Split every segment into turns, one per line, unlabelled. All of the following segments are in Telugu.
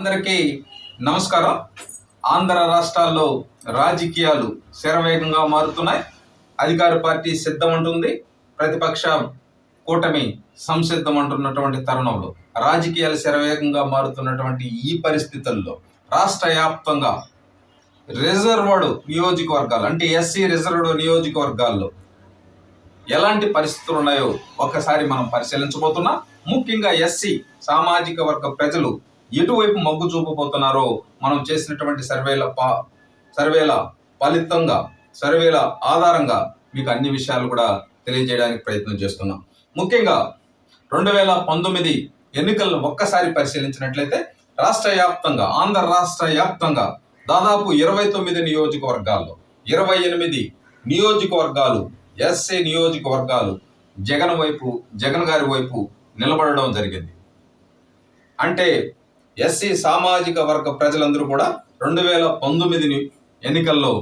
అందరికీ నమస్కారం. ఆంధ్ర రాష్ట్రాల్లో రాజకీయాలు శరవేగంగా మారుతున్నాయి. అధికార పార్టీ సిద్ధమంటుంది ప్రతిపక్ష కూటమి సంసిద్ధం అంటున్నటువంటి తరుణంలో రాజకీయాలు శరవేగంగా మారుతున్నటువంటి ఈ పరిస్థితుల్లో రాష్ట్ర వ్యాప్తంగా రిజర్వ్డ్ నియోజకవర్గాలు అంటే ఎస్సీ రిజర్వ్డ్ నియోజకవర్గాల్లో ఎలాంటి పరిస్థితులు ఉన్నాయో ఒక్కసారి మనం పరిశీలించబోతున్నాం. ముఖ్యంగా ఎస్సీ సామాజిక వర్గ ప్రజలు ఎటువైపు మొగ్గు చూపబోతున్నారో మనం చేసినటువంటి సర్వేల పా సర్వేల ఫలితంగా సర్వేల ఆధారంగా మీకు అన్ని విషయాలు కూడా తెలియజేయడానికి ప్రయత్నం చేస్తున్నాం. ముఖ్యంగా రెండు వేల పంతొమ్మిది ఎన్నికలను ఒక్కసారి పరిశీలించినట్లయితే రాష్ట్ర వ్యాప్తంగా ఆంధ్ర రాష్ట్ర వ్యాప్తంగా దాదాపు ఇరవై తొమ్మిది నియోజకవర్గాల్లో ఇరవై ఎనిమిది నియోజకవర్గాలు ఎస్ఏ నియోజకవర్గాలు జగన్ వైపు జగన్ గారి వైపు నిలబడడం జరిగింది. అంటే ఎస్సీ సామాజిక వర్గ ప్రజలందరూ కూడా రెండు వేల పంతొమ్మిది ఎన్నికల్లో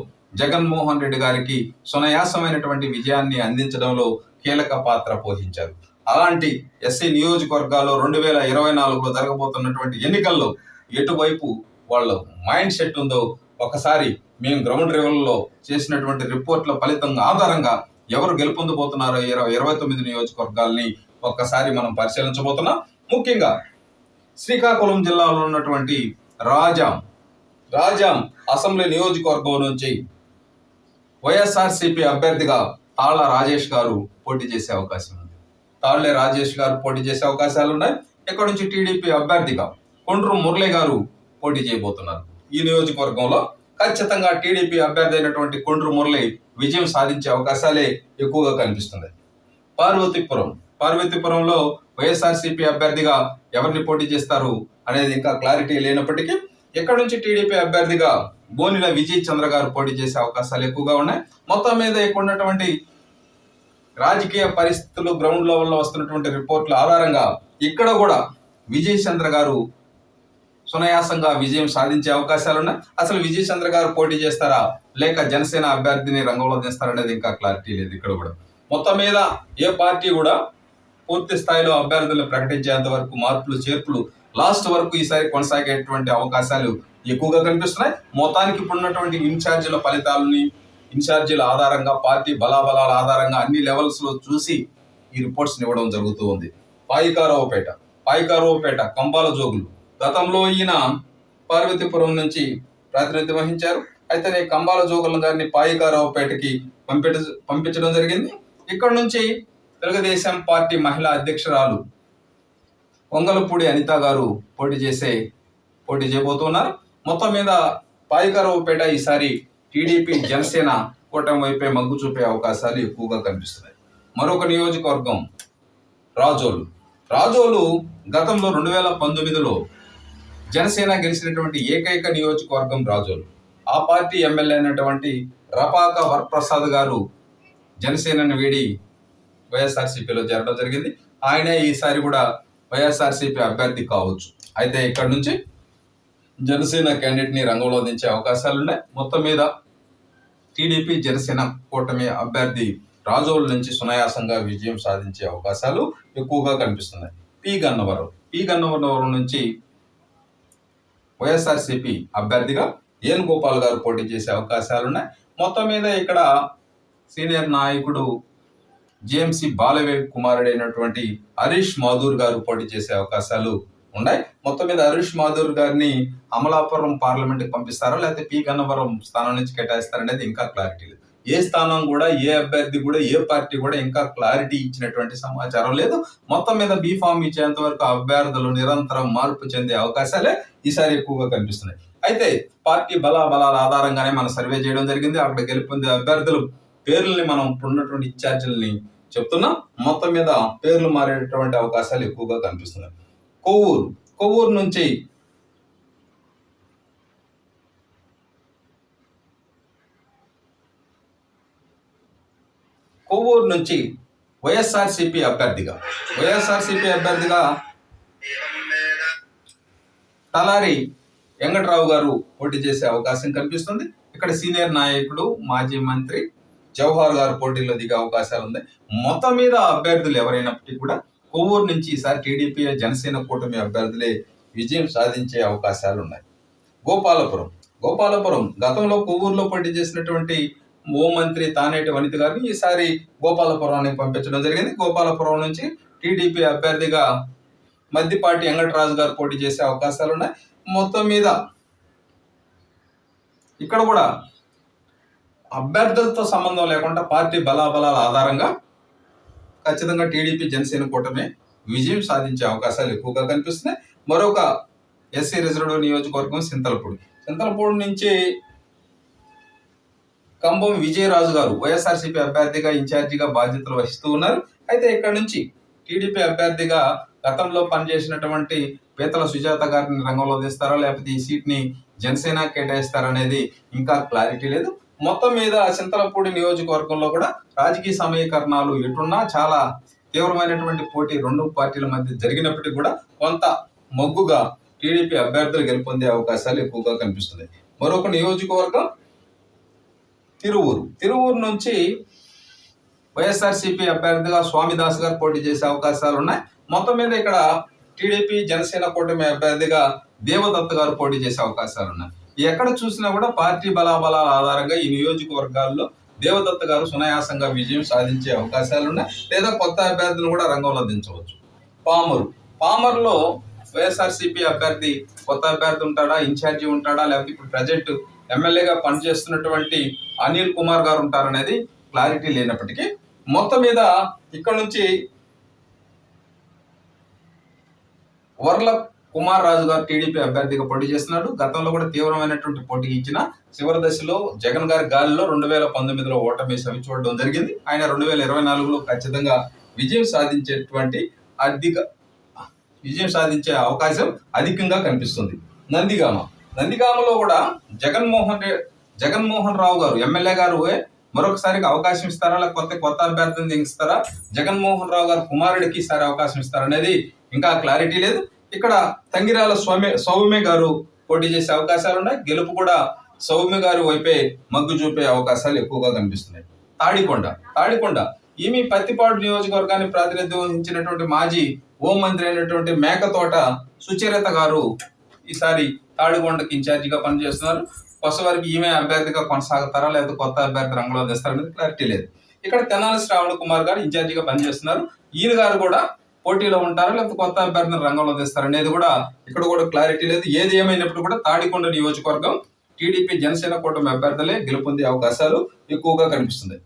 జగన్మోహన్ రెడ్డి గారికి సునాయాసమైనటువంటి విజయాన్ని అందించడంలో కీలక పాత్ర పోషించారు. అలాంటి ఎస్సీ నియోజకవర్గాల్లో రెండు వేల ఇరవై నాలుగులో జరగబోతున్నటువంటి ఎన్నికల్లో ఎటువైపు వాళ్ళ మైండ్ సెట్ ఉందో ఒకసారి మేము గ్రౌండ్ లెవెల్లో చేసినటువంటి రిపోర్ట్ల ఫలితంగా ఆధారంగా ఎవరు గెలుపొందబోతున్నారో ఇరవై ఇరవై తొమ్మిది నియోజకవర్గాల్ని ఒక్కసారి మనం పరిశీలించబోతున్నాం. ముఖ్యంగా శ్రీకాకుళం జిల్లాలో ఉన్నటువంటి రాజాం రాజాం అసెంబ్లీ నియోజకవర్గం నుంచి వైఎస్ఆర్సీపీ అభ్యర్థిగా తాళ్ళ రాజేష్ గారు పోటీ చేసే అవకాశం ఉంది. తాళ్ళే రాజేష్ గారు పోటీ చేసే అవకాశాలు ఉన్నాయి. ఇక్కడ నుంచి టీడీపీ అభ్యర్థిగా కొండ్రు మురళి గారు పోటీ చేయబోతున్నారు. ఈ నియోజకవర్గంలో ఖచ్చితంగా టీడీపీ అభ్యర్థి అయినటువంటి కొండ్రు మురళి విజయం సాధించే అవకాశాలే ఎక్కువగా కనిపిస్తున్నాయి. పార్వతీపురం పార్వతీపురంలో వైఎస్ఆర్సీపీ అభ్యర్థిగా ఎవరిని పోటీ చేస్తారు అనేది ఇంకా క్లారిటీ లేనప్పటికీ ఎక్కడి నుంచి టీడీపీ అభ్యర్థిగా బోనిల విజయ్ చంద్ర గారు పోటీ చేసే అవకాశాలు ఎక్కువగా ఉన్నాయి. మొత్తం మీద ఎక్కువ ఉన్నటువంటి రాజకీయ పరిస్థితులు గ్రౌండ్ లెవెల్లో వస్తున్నటువంటి రిపోర్ట్ల ఆధారంగా ఇక్కడ కూడా విజయ్ చంద్ర గారు సునాయాసంగా విజయం సాధించే అవకాశాలు ఉన్నాయి. అసలు విజయ్ చంద్ర గారు పోటీ చేస్తారా? లేక జనసేన అభ్యర్థిని రంగంలో దిస్తారనేది ఇంకా క్లారిటీ లేదు ఇక్కడ కూడా. మొత్తం మీద ఏ పార్టీ కూడా పూర్తి స్థాయిలో అభ్యర్థులు ప్రకటించేంత వరకు మార్పులు చేర్పులు లాస్ట్ వరకు ఈసారి కొనసాగేటువంటి అవకాశాలు ఎక్కువగా కనిపిస్తున్నాయి. మొత్తానికి ఇప్పుడున్నటువంటి ఇన్ఛార్జీల ఫలితాలని ఇన్ఛార్జీల ఆధారంగా పార్టీ బలాబలాల ఆధారంగా అన్ని లెవెల్స్లో చూసి ఈ రిపోర్ట్స్ ఇవ్వడం జరుగుతూ ఉంది. పాయికారావుపేట పాయికారావుపేట కంబాల జోగులు. గతంలో ఈయన పార్వతీపురం నుంచి ప్రాతినిధ్యం వహించారు. అయితే కంబాల జోగుల గారిని పాయికారావుపేటకి పంపించ పంపించడం జరిగింది. ఇక్కడ నుంచి తెలుగుదేశం పార్టీ మహిళా అధ్యక్షురాలు వంగలపూడి అనిత గారు పోటీ చేసే పోటీ చేయబోతున్నారు. మొత్తం మీద పాయికారావుపేట ఈసారి టీడీపీ జనసేన కూటమి వైపే మగ్గు చూపే అవకాశాలు ఎక్కువగా కనిపిస్తున్నాయి. మరొక నియోజకవర్గం రాజోలు. రాజోలు గతంలో రెండు వేల పంతొమ్మిదిలో జనసేన గెలిచినటువంటి ఏకైక నియోజకవర్గం రాజోలు. ఆ పార్టీ ఎమ్మెల్యే అయినటువంటి రపాక వరప్రసాద్ గారు జనసేనను వీడి వైఎస్ఆర్సీపీలో చేరడం జరిగింది. ఆయనే ఈసారి కూడా వైఎస్ఆర్సీపీ అభ్యర్థి కావచ్చు. అయితే ఇక్కడ నుంచి జనసేన క్యాండిడేట్ని రంగంలో దించే అవకాశాలు ఉన్నాయి మొత్తం మీద టీడీపీ జనసేన కూటమి అభ్యర్థి రాజోల నుంచి సునాయాసంగా విజయం సాధించే అవకాశాలు ఎక్కువగా కనిపిస్తున్నాయి. పి. గన్నవరం. పి. గన్నవరం నుంచి వైఎస్ఆర్సీపీ అభ్యర్థిగా ఏన్ గోపాల్ గారు పోటీ చేసే అవకాశాలు ఉన్నాయి మొత్తం మీద ఇక్కడ సీనియర్ నాయకుడు జేఎంసీ బాలవేగ్ కుమారుడైనటువంటి హరీష్ మాధూర్ గారు పోటీ చేసే అవకాశాలు ఉన్నాయి. మొత్తం మీద హరీష్ మాధూర్ గారిని అమలాపురం పార్లమెంట్కి పంపిస్తారా? లేకపోతే పి. గన్నవరం స్థానం నుంచి కేటాయిస్తారనేది ఇంకా క్లారిటీ లేదు. ఏ స్థానం కూడా ఏ అభ్యర్థి కూడా ఏ పార్టీ కూడా ఇంకా క్లారిటీ ఇచ్చినటువంటి సమాచారం లేదు. మొత్తం మీద బీ ఫామ్ ఇచ్చేంత వరకు అభ్యర్థులు నిరంతరం మార్పు చెందే అవకాశాలే ఈసారి ఎక్కువగా కనిపిస్తున్నాయి. అయితే పార్టీ బలా బలాల ఆధారంగానే మనం సర్వే చేయడం జరిగింది. అక్కడ గెలుపొందే అభ్యర్థులు పేర్లని మనం ఇప్పుడున్నటువంటి ఇన్ఛార్జీలని చెప్తున్నాం. మొత్తం మీద పేర్లు మారేటటువంటి అవకాశాలు ఎక్కువగా కనిపిస్తున్నాయి. కొవ్వూరు. కొవ్వూరు నుంచి కొవ్వూరు నుంచి వైఎస్ఆర్సిపి అభ్యర్థిగా. వైఎస్ఆర్సిపి అభ్యర్థిగా తలారి వెంకట్రావు గారు పోటీ చేసే అవకాశం కనిపిస్తుంది. ఇక్కడ సీనియర్ నాయకుడు మాజీ మంత్రి జవహర్ గారు పోటీలో దిగే అవకాశాలు ఉన్నాయి. మొత్తం మీద అభ్యర్థులు ఎవరైనప్పటికీ కూడా కొవ్వూరు నుంచి ఈసారి టీడీపీ జనసేన కూటమి అభ్యర్థులే విజయం సాధించే అవకాశాలు ఉన్నాయి. గోపాలపురం. గోపాలపురం గతంలో కొవ్వూరులో పోటీ చేసినటువంటి హోంమంత్రి తానేటి వనిత గారిని ఈసారి గోపాలపురానికి పంపించడం జరిగింది. గోపాలపురం నుంచి టీడీపీ అభ్యర్థిగా మద్దిపాటి వెంకటరాజు గారు పోటీ చేసే అవకాశాలు ఉన్నాయి. మొత్తం మీద ఇక్కడ కూడా అభ్యర్థులతో సంబంధం లేకుండా పార్టీ బలాబలాల ఆధారంగా ఖచ్చితంగా టీడీపీ జనసేన కూటమి విజయం సాధించే అవకాశాలు ఎక్కువగా కనిపిస్తున్నాయి. మరొక ఎస్సీ రిజర్వ్ నియోజకవర్గం సింతలపూడి. సింతలపూడి నుంచి కంబం విజయరాజు గారు వైఎస్ఆర్సీపీ అభ్యర్థిగా ఇన్ఛార్జిగా బాధ్యతలు వహిస్తూ ఉన్నారు. అయితే ఇక్కడ నుంచి టీడీపీ అభ్యర్థిగా గతంలో పనిచేసినటువంటి పీతల సుజాత గారిని రంగంలో తీస్తారా? లేకపోతే ఈ సీట్ని జనసేన కేటాయిస్తారా అనేది ఇంకా క్లారిటీ లేదు. మొత్తం మీద చింతలపూడి నియోజకవర్గంలో కూడా రాజకీయ సమీకరణాలు ఎటున్నా చాలా తీవ్రమైనటువంటి పోటీ రెండు పార్టీల మధ్య జరిగినప్పటికీ కూడా కొంత మొగ్గుగా టీడీపీ అభ్యర్థులు గెలుపొందే అవకాశాలు ఎక్కువగా కనిపిస్తుంది మరొక నియోజకవర్గం తిరువూరు. తిరువూరు నుంచి వైఎస్ఆర్సీపీ అభ్యర్థిగా స్వామిదాస్ గారు పోటీ చేసే అవకాశాలు ఉన్నాయి. మొత్తం మీద ఇక్కడ టీడీపీ జనసేన కూటమి అభ్యర్థిగా దేవదత్త గారు పోటీ చేసే అవకాశాలు ఉన్నాయి. ఎక్కడ చూసినా కూడా పార్టీ బలాబలాల ఆధారంగా ఈ నియోజకవర్గాల్లో దేవదత్త గారు సునాయాసంగా విజయం సాధించే అవకాశాలు ఉన్నాయి లేదా కొత్త అభ్యర్థులు కూడా రంగంలో దించవచ్చు పామరు. పామర్లో వైఎస్ఆర్సీపీ అభ్యర్థి కొత్త అభ్యర్థి ఉంటాడా ఇన్ఛార్జి ఉంటాడా లేకపోతే ఇప్పుడు ప్రజెంట్ ఎమ్మెల్యేగా పనిచేస్తున్నటువంటి అనిల్ కుమార్ గారు ఉంటారనేది క్లారిటీ లేనప్పటికీ మొత్తం మీద ఇక్కడ నుంచి వర్ల కుమార్ రాజు గారు టీడీపీ అభ్యర్థిగా పోటీ చేస్తున్నాడు. గతంలో కూడా తీవ్రమైనటువంటి పోటీ ఇచ్చిన చివరి దశలో జగన్ గారి గాలిలో రెండు వేల పంతొమ్మిదిలో ఓటమి సవి చూడడం జరిగింది. ఆయన రెండు వేల ఇరవై నాలుగులో ఖచ్చితంగా విజయం సాధించేటువంటి అధిక విజయం సాధించే అవకాశం అధికంగా కనిపిస్తుంది. నందిగామ. నందిగామలో కూడా జగన్మోహన్ జగన్మోహన్ రావు గారు ఎమ్మెల్యే గారు మరొకసారికి అవకాశం ఇస్తారా? లేకపోతే కొత్త అభ్యర్థిని దించుతారా జగన్మోహన్ రావు గారు కుమారుడికి ఈసారి అవకాశం ఇస్తారా అనేది ఇంకా క్లారిటీ లేదు. ఇక్కడ తంగిరాల స్వామి సౌమ్య గారు పోటీ చేసే అవకాశాలు ఉన్నాయి గెలుపు కూడా సౌమ్య గారి వైపే మగ్గు చూపే అవకాశాలు ఎక్కువగా కనిపిస్తున్నాయి. తాడికొండ తాడికొండ. ఈమె పత్తిపాడు నియోజకవర్గాన్ని ప్రాతినిధ్యం వహించినటువంటి మాజీ హోం మంత్రి అయినటువంటి మేకతోట సుచరిత గారు ఈసారి తాడికొండకి ఇన్ఛార్జిగా పనిచేస్తున్నారు. కొసవారికి ఈమె అభ్యర్థిగా కొనసాగుతారా లేదా కొత్త అభ్యర్థి రంగంలో తెస్తారనేది క్లారిటీ లేదు. ఇక్కడ తెనాలి శ్రావణ కుమార్ గారు ఇన్ఛార్జిగా పనిచేస్తున్నారు. ఈయన గారు కూడా పోటీలో ఉంటారా? లేకపోతే కొత్త అభ్యర్థిని రంగంలో తీస్తారా? అనేది కూడా ఇక్కడ కూడా క్లారిటీ లేదు. ఏది ఏమైనప్పుడు కూడా తాడికొండ నియోజకవర్గం టీడీపీ జనసేన కూటమి అభ్యర్థులే గెలుపొందే అవకాశాలు ఎక్కువగా కనిపిస్తుంది.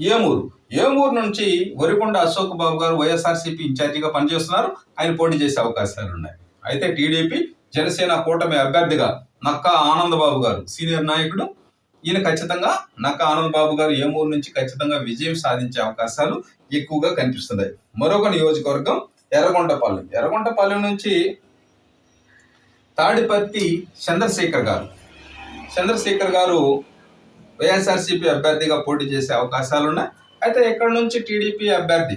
ఏమూరు? ఏమూరు నుంచి వరికొండ అశోక్ బాబు గారు వైఎస్ఆర్సీపీ ఇన్ఛార్జిగా పనిచేస్తున్నారు. ఆయన పోటీ చేసే అవకాశాలు ఉన్నాయి. అయితే టీడీపీ జనసేన కూటమి అభ్యర్థిగా నక్కా ఆనందబాబు గారు సీనియర్ నాయకుడు. ఈయన ఖచ్చితంగా నక్కా ఆనంద్ బాబు గారు ఏమూరు నుంచి ఖచ్చితంగా విజయం సాధించే అవకాశాలు ఎక్కువగా కనిపిస్తున్నాయి. మరొక నియోజకవర్గం ఎర్రగొండపాలెం. ఎర్రగొండపాలెం నుంచి తాడిపత్తి చంద్రశేఖర్ గారు. చంద్రశేఖర్ గారు వైఎస్ఆర్సీపీ అభ్యర్థిగా పోటీ చేసే అవకాశాలు ఉన్నాయి అయితే ఇక్కడ నుంచి టీడీపీ అభ్యర్థి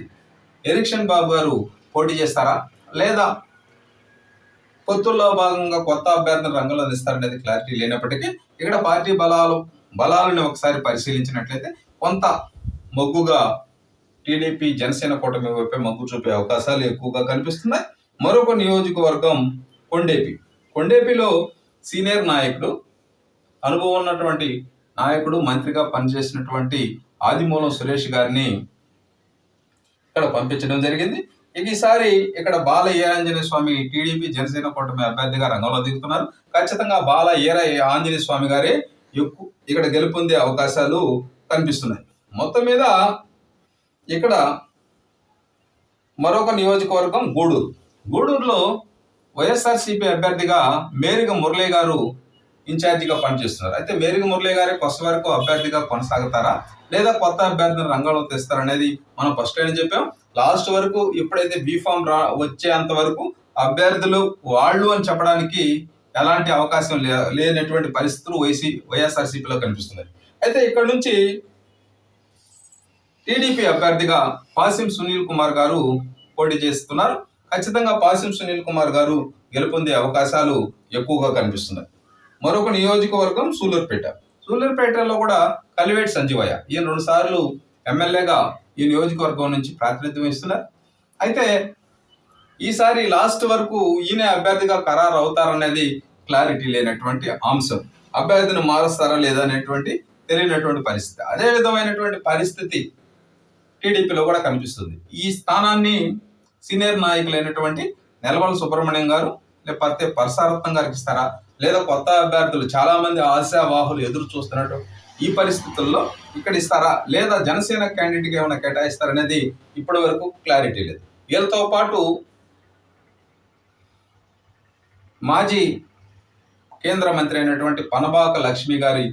ఎరిక్షన్ బాబు గారు పోటీ చేస్తారా? లేదా పొత్తుల్లో భాగంగా కొత్త అభ్యర్థిని రంగంలో అందిస్తారనేది క్లారిటీ లేనప్పటికీ ఇక్కడ పార్టీ బలాలు బలాలను ఒకసారి పరిశీలించినట్లయితే కొంత మొగ్గుగా టీడీపీ జనసేన కూటమి వైపే మొగ్గు చూపే అవకాశాలు ఎక్కువగా కనిపిస్తున్నాయి. మరొక నియోజకవర్గం కొండేపి. కొండేపిలో సీనియర్ నాయకుడు అనుభవం ఉన్నటువంటి నాయకుడు మంత్రిగా పనిచేసినటువంటి ఆదిమూలం సురేష్ గారిని ఇక్కడ పంపించడం జరిగింది. ఇక ఈసారి ఇక్కడ బాల ఏరాంజనేయ స్వామి టీడీపీ జనసేన కూటమి అభ్యర్థిగా రంగంలో దిగుతున్నారు. ఖచ్చితంగా బాల ఏర ఆంజనేయ స్వామి గారే ఎక్కువ ఇక్కడ గెలుపొందే అవకాశాలు కనిపిస్తున్నాయి. మొత్తం మీద ఇక్కడ మరొక నియోజకవర్గం గూడూరు. గూడూరులో వైఎస్ఆర్సీపీ అభ్యర్థిగా మేరిగ మురళీ గారు ఇన్ఛార్జిగా పనిచేస్తున్నారు. అయితే మేరిగ మురళీ గారే కొత్త వరకు అభ్యర్థిగా కొనసాగుతారా? లేదా కొత్త అభ్యర్థిని రంగంలో తెస్తారనేది మనం ఫస్ట్ అయినా చెప్పాం. లాస్ట్ వరకు ఎప్పుడైతే బీఫామ్ రా వచ్చేంత వరకు అభ్యర్థులు వాళ్ళు అని చెప్పడానికి ఎలాంటి అవకాశం లేనటువంటి పరిస్థితులు వైసీ వైఎస్ఆర్సీపీలో కనిపిస్తున్నాయి. అయితే ఇక్కడ నుంచి టీడీపీ అభ్యర్థిగా పాసిం సునీల్ కుమార్ గారు పోటీ చేస్తున్నారు. ఖచ్చితంగా పాసిం సునీల్ కుమార్ గారు గెలుపొందే అవకాశాలు ఎక్కువగా కనిపిస్తున్నాయి. మరొక నియోజకవర్గం సూలూరుపేట సూలూరుపేటలో కూడా కలివేటి సంజీవయ్య. ఈయన రెండు సార్లు ఎమ్మెల్యేగా ఈ నియోజకవర్గం నుంచి ప్రాతినిధ్యం ఇస్తున్నారు అయితే ఈసారి లాస్ట్ వరకు ఈయన అభ్యర్థిగా ఖరారు అవుతారనేది క్లారిటీ లేనటువంటి అంశం. అభ్యర్థిని మారుస్తారా లేదా అనేటువంటి తెలియనటువంటి పరిస్థితి. అదే విధమైనటువంటి పరిస్థితి టీడీపీలో కూడా కనిపిస్తుంది. ఈ స్థానాన్ని సీనియర్ నాయకులైనటువంటి నెలవల సుబ్రహ్మణ్యం గారు లేకపోతే పరసారత్నం గారికి ఇస్తారా? లేదా కొత్త అభ్యర్థులు చాలా మంది ఆశావాహులు ఎదురు చూస్తున్నట్టు ఈ పరిస్థితుల్లో ఇక్కడ ఇస్తారా? లేదా జనసేన క్యాండిడేట్గా ఏమైనా కేటాయిస్తారనేది ఇప్పటి వరకు క్లారిటీ లేదు. వీళ్ళతో పాటు మాజీ కేంద్ర మంత్రి అయినటువంటి పనబాక లక్ష్మి గారి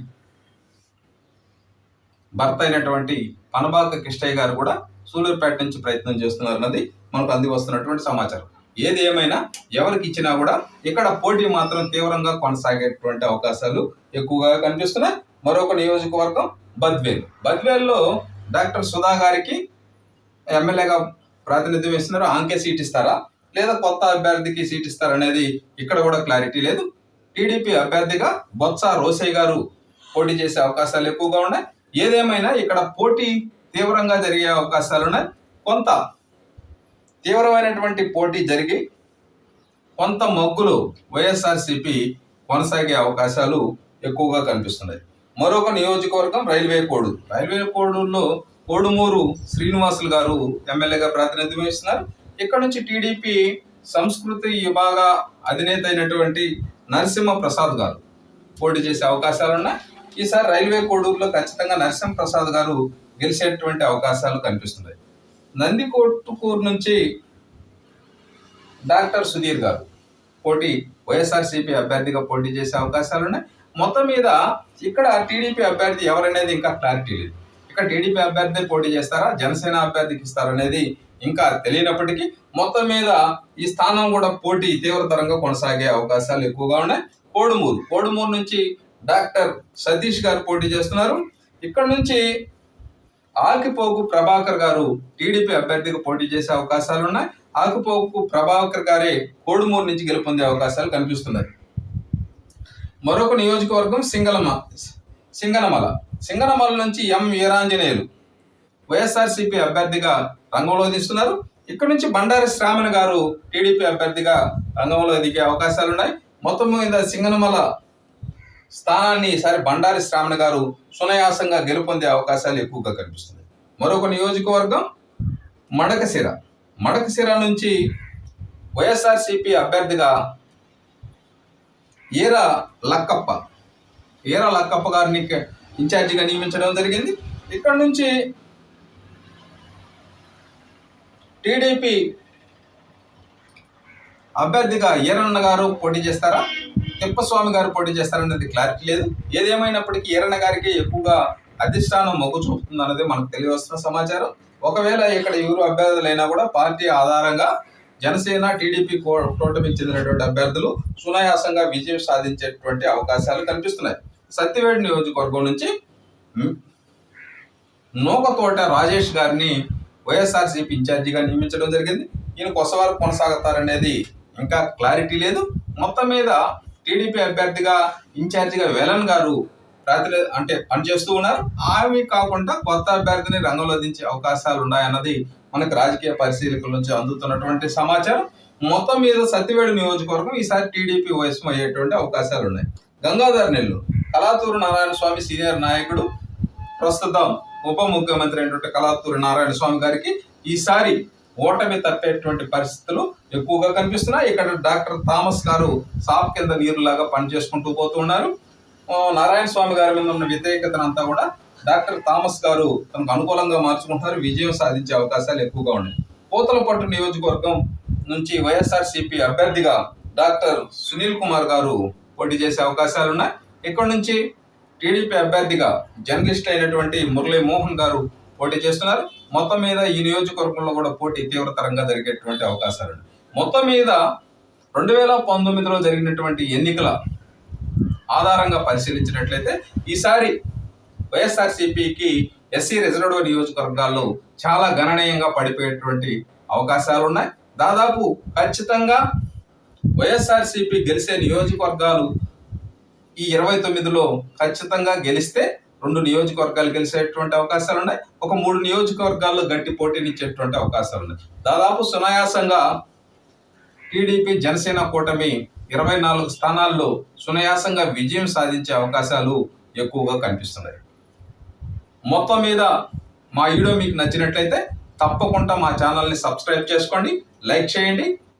భర్త అయినటువంటి పనబాక కిష్టయ్య గారు కూడా సూలూరుపేట నుంచి ప్రయత్నం చేస్తున్నారు అన్నది మనకు అంది వస్తున్నటువంటి సమాచారం. ఏది ఏమైనా ఎవరికి ఇచ్చినా కూడా ఇక్కడ పోటీ మాత్రం తీవ్రంగా కొనసాగేటువంటి అవకాశాలు ఎక్కువగా కనిపిస్తున్నాయి. మరొక నియోజకవర్గం బద్వేల్. బద్వేల్లో డాక్టర్ సుధా గారికి ఎమ్మెల్యేగా ప్రాతినిధ్యం ఇస్తున్నారు. ఆంకే సీట్ ఇస్తారా? లేదా కొత్త అభ్యర్థికి సీట్ ఇస్తారా అనేది ఇక్కడ కూడా క్లారిటీ లేదు. టీడీపీ అభ్యర్థిగా బొత్స రోసయ్య గారు పోటీ చేసే అవకాశాలు ఎక్కువగా ఉన్నాయి. ఏదేమైనా ఇక్కడ పోటీ తీవ్రంగా జరిగే అవకాశాలు ఉన్నాయి కొంత తీవ్రమైనటువంటి పోటీ జరిగి కొంత మగ్గులు వైఎస్ఆర్సిపి కొనసాగే అవకాశాలు ఎక్కువగా కనిపిస్తున్నాయి. మరొక నియోజకవర్గం రైల్వే కోడు. రైల్వే కోడూరులో కోడుమూరు శ్రీనివాసులు గారు ఎమ్మెల్యేగా ప్రాతినిధ్యం వహిస్తున్నారు. ఇక్కడ నుంచి టీడీపీ సంస్కృతి విభాగ అధినేత అయినటువంటి నరసింహ ప్రసాద్ గారు పోటీ చేసే అవకాశాలు ఉన్నాయి ఈసారి రైల్వే కోడూరులో ఖచ్చితంగా నరసింహ ప్రసాద్ గారు గెలిచేటువంటి అవకాశాలు కనిపిస్తున్నాయి. నందికొట్టుకూరు నుంచి డాక్టర్ సుధీర్ గారు పోటీ వైఎస్ఆర్సీపీ అభ్యర్థిగా పోటీ చేసే అవకాశాలు ఉన్నాయి. మొత్తం మీద ఇక్కడ టీడీపీ అభ్యర్థి ఎవరనేది ఇంకా క్లారిటీ లేదు. ఇక్కడ టీడీపీ అభ్యర్థి పోటీ చేస్తారా జనసేన అభ్యర్థికి ఇస్తారనేది ఇంకా తెలియనప్పటికీ మొత్తం మీద ఈ స్థానం కూడా పోటీ తీవ్రతరంగా కొనసాగే అవకాశాలు ఎక్కువగా ఉన్నాయి. కోడుమూరు కోడుమూరు నుంచి డాక్టర్ సతీష్ గారు పోటీ చేస్తున్నారు. ఇక్కడ నుంచి ఆకిపోకు ప్రభాకర్ గారు టీడీపీ అభ్యర్థిగా పోటీ చేసే అవకాశాలు ఉన్నాయి. ఆకిపోకు ప్రభాకర్ గారే కోడుమూరు నుంచి గెలుపొందే అవకాశాలు కనిపిస్తున్నాయి. మరొక నియోజకవర్గం సింగలమ సింగనమల. సింగనమల నుంచి ఎం వీరాంజనేయులు వైఎస్ఆర్సీపీ అభ్యర్థిగా రంగంలో దిస్తున్నారు ఇక్కడ నుంచి బండారి శ్రామణ గారు టీడీపీ అభ్యర్థిగా రంగంలో దిగే అవకాశాలు ఉన్నాయి. మొత్తం మీద సింగనమల స్థానాన్ని ఈసారి బండారి శ్రావణ గారు సునాయాసంగా గెలుపొందే అవకాశాలు ఎక్కువగా కనిపిస్తున్నాయి. మరొక నియోజకవర్గం మడకశిర. మడకశిర నుంచి వైఎస్ఆర్సీపీ అభ్యర్థిగా ఈర లక్కప్ప. ఈర లక్కప్ప గారిని ఇన్ఛార్జిగా నియమించడం జరిగింది. ఇక్కడ నుంచి టీడీపీ అభ్యర్థిగా ఈరన్న గారు పోటీ చేస్తారా? తిప్పస్వామి గారు పోటీ చేస్తారనేది క్లారిటీ లేదు. ఏదేమైనప్పటికీ ఈరన్న గారికి ఎక్కువగా అధిష్టానం మొగ్గు చూపుతుంది అన్నది మనకు తెలియవస్తున్న సమాచారం. ఒకవేళ ఇక్కడ ఎవరు అభ్యర్థులైనా కూడా పార్టీ ఆధారంగా జనసేన టీడీపీ కూటమికి చెందినటువంటి అభ్యర్థులు సునాయాసంగా విజయం సాధించేటువంటి అవకాశాలు కనిపిస్తున్నాయి. సత్యవేడి నియోజకవర్గం నుంచి నూకతోట రాజేష్ గారిని వైఎస్ఆర్సీపీ ఇన్ఛార్జిగా నియమించడం జరిగింది. ఈయన కొసవారు కొనసాగుతారనేది ఇంకా క్లారిటీ లేదు. మొత్తం మీద టీడీపీ అభ్యర్థిగా ఇన్ఛార్జిగా వెలన్ గారు ప్రాతిని అంటే పనిచేస్తూ ఉన్నారు. ఆమె కాకుండా కొత్త అభ్యర్థిని రంగంలో దించే అవకాశాలు ఉన్నాయన్నది మనకు రాజకీయ పరిశీలకుల నుంచి అందుతున్నటువంటి సమాచారం. మొత్తం మీద సత్యవేడు నియోజకవర్గం ఈసారి టీడీపీ వయసు అయ్యేటువంటి అవకాశాలు ఉన్నాయి. గంగాధర్ నెల్లూరు కళాతూరు నారాయణ స్వామి సీనియర్ నాయకుడు ప్రస్తుతం ఉప ముఖ్యమంత్రి అయినటువంటి కళాతూరు నారాయణ స్వామి గారికి ఈసారి ఓటమి తప్పేటువంటి పరిస్థితులు ఎక్కువగా కనిపిస్తున్నాయి. ఇక్కడ డాక్టర్ థామస్ గారు సాప్ కింద నీరులాగా పనిచేసుకుంటూ పోతున్నారు నారాయణ స్వామి గారి మీద ఉన్న వ్యతిరేకతను అంతా కూడా డాక్టర్ థామస్ గారు తనకు అనుకూలంగా మార్చుకుంటారు విజయం సాధించే అవకాశాలు ఎక్కువగా ఉన్నాయి. పోతలపట్టు నియోజకవర్గం నుంచి వైఎస్ఆర్సీపీ అభ్యర్థిగా డాక్టర్ సునీల్ కుమార్ గారు పోటీ చేసే అవకాశాలు ఉన్నాయి. ఇక్కడ నుంచి టీడీపీ అభ్యర్థిగా జర్నలిస్ట్ అయినటువంటి మురళీ మోహన్ గారు పోటీ చేస్తున్నారు. మొత్తం మీద ఈ నియోజకవర్గంలో కూడా పోటీ తీవ్రతరంగా జరిగేటువంటి అవకాశాలు మొత్తం మీద రెండు వేల పంతొమ్మిదిలో జరిగినటువంటి ఎన్నికల ఆధారంగా పరిశీలించినట్లయితే ఈసారి వైఎస్ఆర్సీపీకి ఎస్సీ రిజర్వ్డ్ నియోజకవర్గాల్లో చాలా గణనీయంగా పడిపోయేటువంటి అవకాశాలు ఉన్నాయి. దాదాపు ఖచ్చితంగా వైఎస్ఆర్సీపీ గెలిచే నియోజకవర్గాలు ఈ ఇరవై తొమ్మిదిలో ఖచ్చితంగా గెలిస్తే రెండు నియోజకవర్గాలు గెలిచేటువంటి అవకాశాలు ఉన్నాయి. ఒక మూడు నియోజకవర్గాల్లో గట్టి పోటీనిచ్చేటువంటి అవకాశాలు ఉన్నాయి. దాదాపు సునాయాసంగా టీడీపీ జనసేన కూటమి ఇరవై నాలుగు స్థానాల్లో సునాయాసంగా విజయం సాధించే అవకాశాలు ఎక్కువగా కనిపిస్తున్నాయి. మొత్తం మీద మా వీడియో మీకు నచ్చినట్లయితే తప్పకుండా మా ఛానల్ని సబ్స్క్రైబ్ చేసుకోండి లైక్ చేయండి